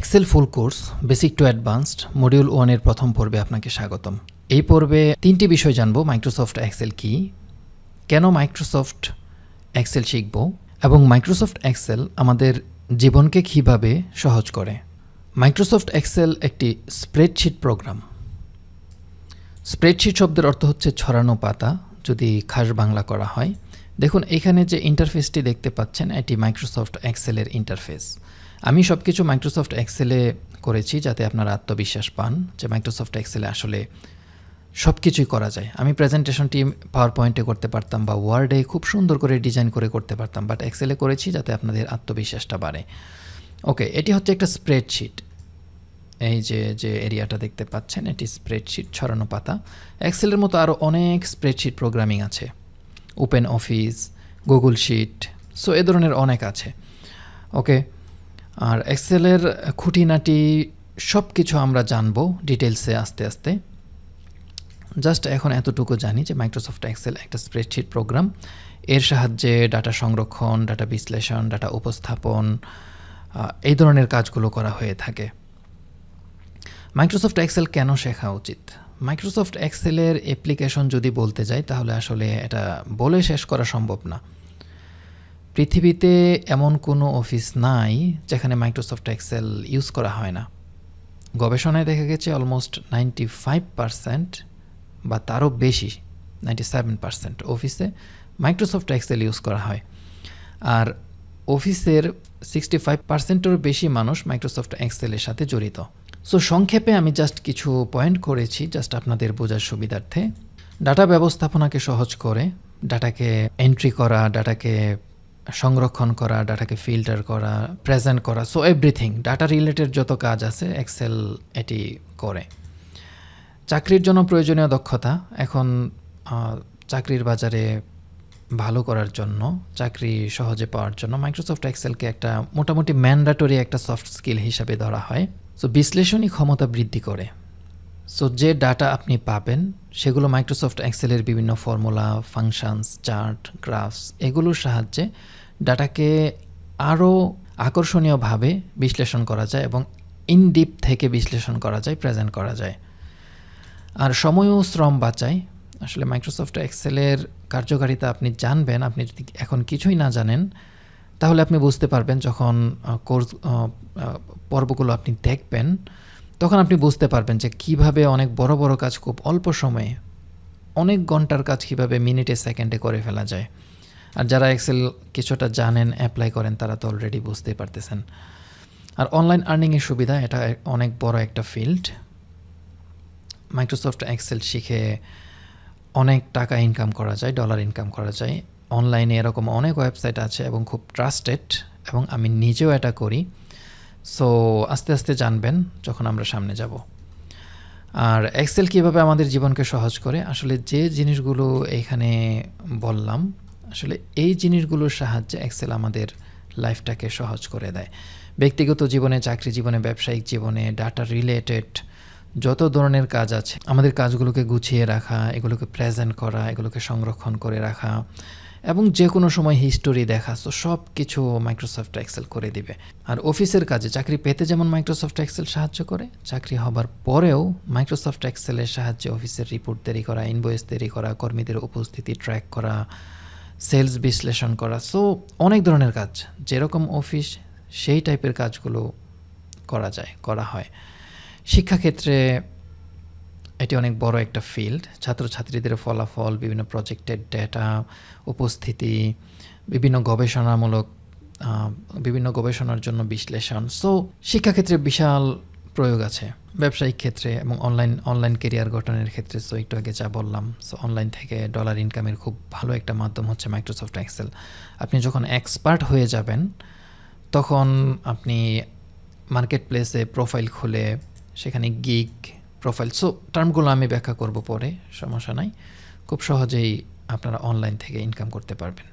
Excel full course basic to advanced module ওয়ানের প্রথম পর্বে আপনাকে স্বাগতম। এই পর্বে তিনটি বিষয় জানব মাইক্রোসফট এক্সেল কি, কেন মাইক্রোসফট এক্সেল শিখব, এবং মাইক্রোসফট এক্সেল আমাদের জীবনকে কীভাবে সহজ করে। মাইক্রোসফট এক্সেল একটি স্প্রেডশিট প্রোগ্রাম স্প্রেডশিট শব্দের অর্থ হচ্ছে ছড়ানো পাতা, যদি খাস বাংলা করা হয়। দেখুন, এখানে যে ইন্টারফেসটি দেখতে পাচ্ছেন, এটি মাইক্রোসফট এক্সেলের ইন্টারফেস আমি সব কিছু মাইক্রোসফট এক্সেলে করেছি যাতে আপনারা আত্মবিশ্বাস পান যে মাইক্রোসফট এক্সেলে আসলে সব কিছুই করা যায়। আমি প্রেজেন্টেশনটি পাওয়ার পয়েন্টে করতে পারতাম বা ওয়ার্ডে খুব সুন্দর করে ডিজাইন করে করতে পারতাম বাট এক্সেলে করেছি যাতে আপনাদের আত্মবিশ্বাসটা বাড়ে। ওকে এটি হচ্ছে একটা স্প্রেডশিট এই যে যে এরিয়াটা দেখতে পাচ্ছেন, এটি স্প্রেডশিট ছড়ানো পাতা। এক্সেলের মতো আরও অনেক স্প্রেডশিট প্রোগ্রামিং আছে। Open Office Google Sheet so এ ধরনের অনেক আছে। ওকে আর এক্সেলের খুঁটিনাটি সব কিছু আমরা জানব ডিটেলসে আস্তে আস্তে। জাস্ট এখন এতটুকু জানি যে মাইক্রোসফট এক্সেল একটা স্প্রেডশিট প্রোগ্রাম এর সাহায্যে ডাটা সংরক্ষণ ডাটা বিশ্লেষণ ডাটা উপস্থাপন এই ধরনের কাজগুলো করা হয়ে থাকে। মাইক্রোসফট এক্সেল কেন শেখা উচিত? মাইক্রোসফট এক্সেলের অ্যাপ্লিকেশন যদি বলতে যাই, তাহলে আসলে এটা বলে শেষ করা সম্ভব না। পৃথিবীতে এমন কোনো অফিস নাই যেখানে মাইক্রোসফট এক্সেল ইউজ করা হয় না। গবেষণায় দেখা গেছে অলমোস্ট নাইনটি ফাইভ পারসেন্ট বা তারও বেশি, নাইনটি সেভেন পারসেন্ট অফিসে মাইক্রোসফট এক্সেল ইউজ করা হয়। আর অফিসের সিক্সটি ফাইভ পার্সেন্টেরও বেশি মানুষ মাইক্রোসফট এক্সেলের সাথে জড়িত। সো সংক্ষেপে আমি জাস্ট কিছু পয়েন্ট করেছি জাস্ট আপনাদের বোঝার সুবিধার্থে। ডাটা ব্যবস্থাপনাকে সহজ করে, ডাটাকে এন্ট্রি করা, ডাটাকে সংরক্ষণ করা, ডাটাকে ফিল্টার করা প্রেজেন্ট করা সো এভরিথিং ডাটা রিলেটেড যত কাজ আছে এক্সেল এটি করে। চাকরির জন্য প্রয়োজনীয় দক্ষতা, এখন চাকরির বাজারে ভালো করার জন্য, চাকরি সহজে পাওয়ার জন্য মাইক্রোসফট এক্সেলকে একটা মোটামুটি ম্যান্ডাটরি একটা সফট স্কিল হিসাবে ধরা হয়। সো বিশ্লেষণী ক্ষমতা বৃদ্ধি করে। সো যে ডাটা আপনি পাবেন, সেগুলো মাইক্রোসফট এক্সেলের বিভিন্ন ফর্মুলা ফাংশনস চার্ট গ্রাফস এগুলোর সাহায্যে ডাটাকে আরও আকর্ষণীয়ভাবে বিশ্লেষণ করা যায় এবং ইনডিপ থেকে বিশ্লেষণ করা যায় প্রেজেন্ট করা যায়। আর সময় ও শ্রম বাঁচায়। আসলে মাইক্রোসফট এক্সেলের কার্যকারিতা আপনি জানবেন, আপনি যদি এখন কিছুই না জানেন, তাহলে আপনি বুঝতে পারবেন যখন কোর্স পর্বগুলো আপনি দেখবেন তখন আপনি বুঝতে পারবেন যে কীভাবে অনেক বড় বড় কাজ খুব অল্প সময়ে অনেক ঘণ্টার কাজ কীভাবে মিনিটে, সেকেন্ডে করে ফেলা যায়। আর যারা এক্সেল কিছুটা জানেন অ্যাপ্লাই করেন, তারা তো অলরেডি বুঝতেই পারতেছেন। আর অনলাইন আর্নিংয়ের সুবিধা, এটা অনেক বড় একটা ফিল্ড মাইক্রোসফট এক্সেল শিখে অনেক টাকা ইনকাম করা যায় ডলার ইনকাম করা যায়। অনলাইনে এরকম অনেক ওয়েবসাইট আছে এবং খুব ট্রাস্টেড এবং আমি নিজেও এটা করি। সো আস্তে আস্তে জানবেন যখন আমরা সামনে যাব। আর এক্সেল কীভাবে আমাদের জীবনকে সহজ করে? আসলে যে জিনিসগুলো এখানে বললাম, আসলে এই জিনিসগুলোর সাহায্যে এক্সেল আমাদের লাইফটাকে সহজ করে দেয়। ব্যক্তিগত জীবনে, চাকরি জীবনে, ব্যবসায়িক জীবনে ডাটা রিলেটেড যত ধরনের কাজ আছে, আমাদের কাজগুলোকে গুছিয়ে রাখা, এগুলোকে প্রেজেন্ট করা, এগুলোকে সংরক্ষণ করে রাখা এবং যে কোনো সময় হিস্টোরি দেখা, তো সব কিছু মাইক্রোসফট এক্সেল করে দিবে। আর অফিসের কাজে চাকরি পেতে যেমন মাইক্রোসফট এক্সেল সাহায্য করে, চাকরি হবার পরেও মাইক্রোসফট এক্সেলের সাহায্যে অফিসের রিপোর্ট তৈরি করা ইনভয়েস তৈরি করা, কর্মীদের উপস্থিতি ট্র্যাক করা সেলস বিশ্লেষণ করা সো অনেক ধরনের কাজ। যেরকম অফিস সেই টাইপের কাজগুলো করা যায়, করা হয়। শিক্ষাক্ষেত্রে এটি অনেক বড় একটা ফিল্ড ছাত্রছাত্রীদের ফলাফল, বিভিন্ন প্রজেক্টের ডেটা উপস্থিতি, বিভিন্ন গবেষণামূলক বিভিন্ন গবেষণার জন্য বিশ্লেষণ। সো শিক্ষাক্ষেত্রে বিশাল প্রয়োগ আছে। ব্যবসায়িক ক্ষেত্রে এবং অনলাইন অনলাইন কেরিয়ার গঠনের ক্ষেত্রে। সো একটু আগে যা বললাম সো অনলাইন থেকে ডলার ইনকামের খুব ভালো একটা মাধ্যম হচ্ছে মাইক্রোসফট এক্সেল আপনি যখন এক্সপার্ট হয়ে যাবেন, তখন আপনি মার্কেট প্লেসে প্রোফাইল খুলে, সেখানে গিগ প্রোফাইল সো টার্মগুলো আমি ব্যাখ্যা করব পরে, সমস্যা নাই। খুব সহজেই আপনারা অনলাইন থেকে ইনকাম করতে পারবেন।